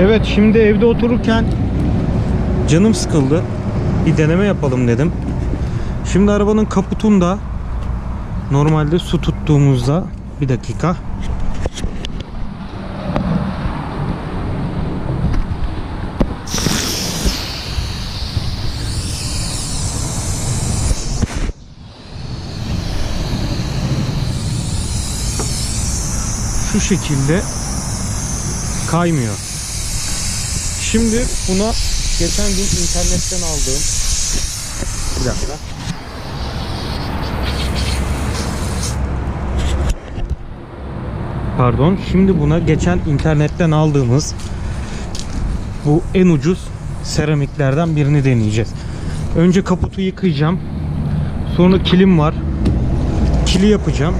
Evet şimdi evde otururken canım sıkıldı. Bir deneme yapalım dedim. Şimdi arabanın kaputunda normalde su tuttuğumuzda bir dakika. Şu şekilde kaymıyor. Şimdi buna geçen gün internetten aldığım bir dakika. Pardon. Şimdi buna geçen internetten aldığımız bu en ucuz seramiklerden birini deneyeceğiz. Önce kaputu yıkayacağım. Sonra kilim var. Kili yapacağım.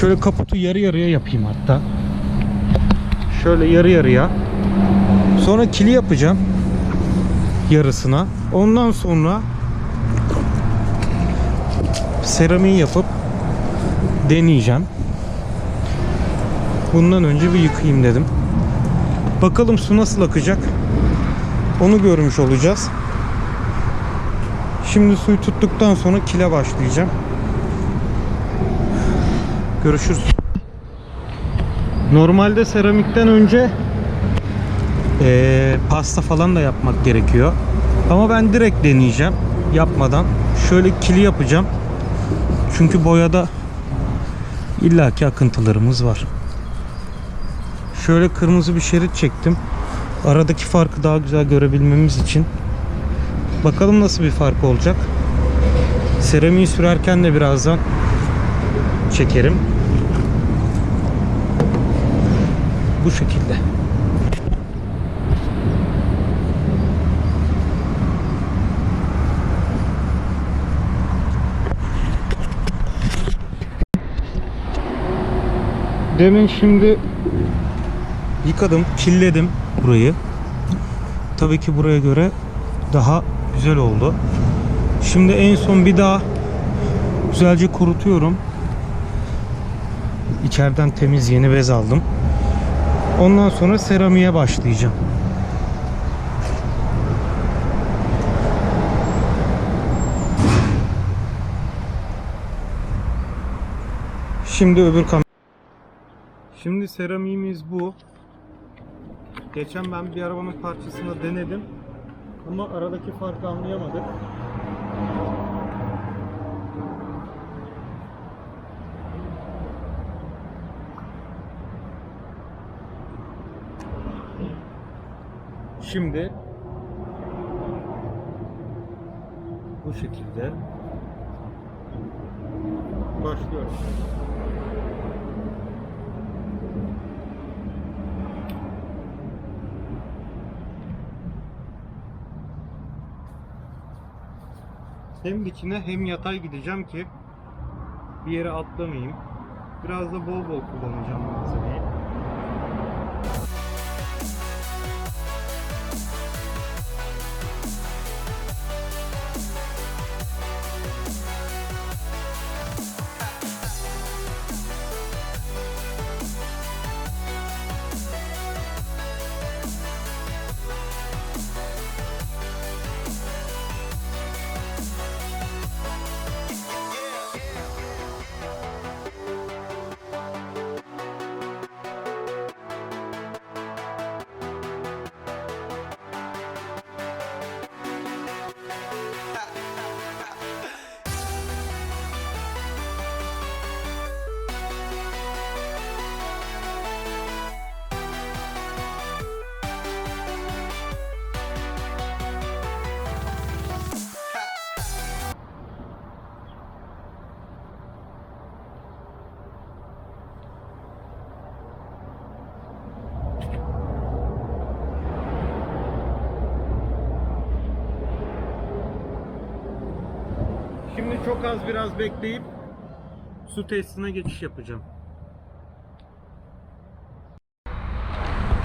Şöyle kaputu yarı yarıya yapayım hatta. Şöyle yarı yarıya. Sonra kili yapacağım. Yarısına. Ondan sonra seramiği yapıp deneyeceğim. Bundan önce bir yıkayayım dedim. Bakalım su nasıl akacak. Onu görmüş olacağız. Şimdi suyu tuttuktan sonra kile başlayacağım. Görüşürüz. Normalde seramikten önce eee, pasta falan da yapmak gerekiyor. Ama ben direkt deneyeceğim yapmadan. Şöyle kili yapacağım. Çünkü boyada illaki akıntılarımız var. Şöyle kırmızı bir şerit çektim. Aradaki farkı daha güzel görebilmemiz için. Bakalım nasıl bir fark olacak. Seramiği sürerken de birazdan çekerim. Bu şekilde. Demin şimdi yıkadım, killedim burayı. Tabii ki buraya göre daha güzel oldu. Şimdi en son bir daha güzelce kurutuyorum. İçeriden temiz yeni bez aldım. Ondan sonra seramiğe başlayacağım. Şimdi öbür kam Şimdi seramiğimiz bu. Geçen ben bir arabanın parçasını denedim. Ama aradaki farkı anlayamadık. Şimdi bu şekilde başlıyoruz. Hem dikine hem yatay gideceğim ki bir yere atlamayayım. Biraz da bol bol kullanacağım malzemeyi. Çok az biraz bekleyip su testine geçiş yapacağım.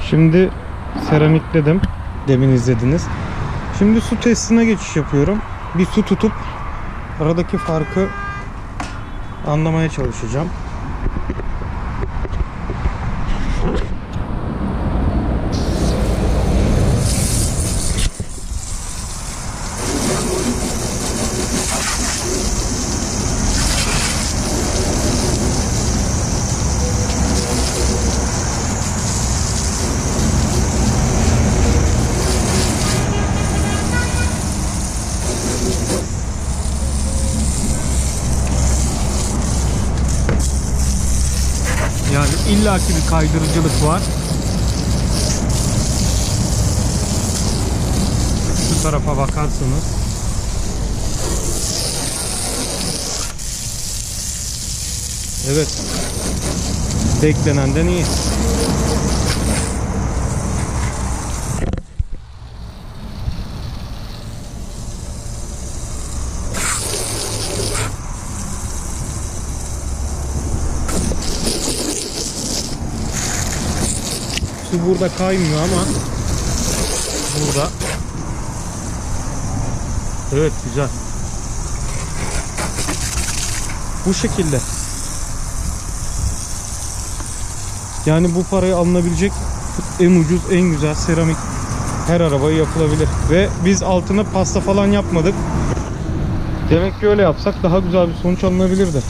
Şimdi seramikledim. Demin izlediniz. Şimdi su testine geçiş yapıyorum. Bir su tutup aradaki farkı anlamaya çalışacağım. İllaki bir kaydırıcılık var. Şu tarafa bakarsınız. Evet. Beklenenden iyi. Su burada kaymıyor ama burada Evet güzel. Bu şekilde. Yani bu paraya alınabilecek en ucuz, en güzel seramik her arabaya yapılabilir. Ve biz altına pasta falan yapmadık. Demek ki öyle yapsak daha güzel bir sonuç alınabilirdi.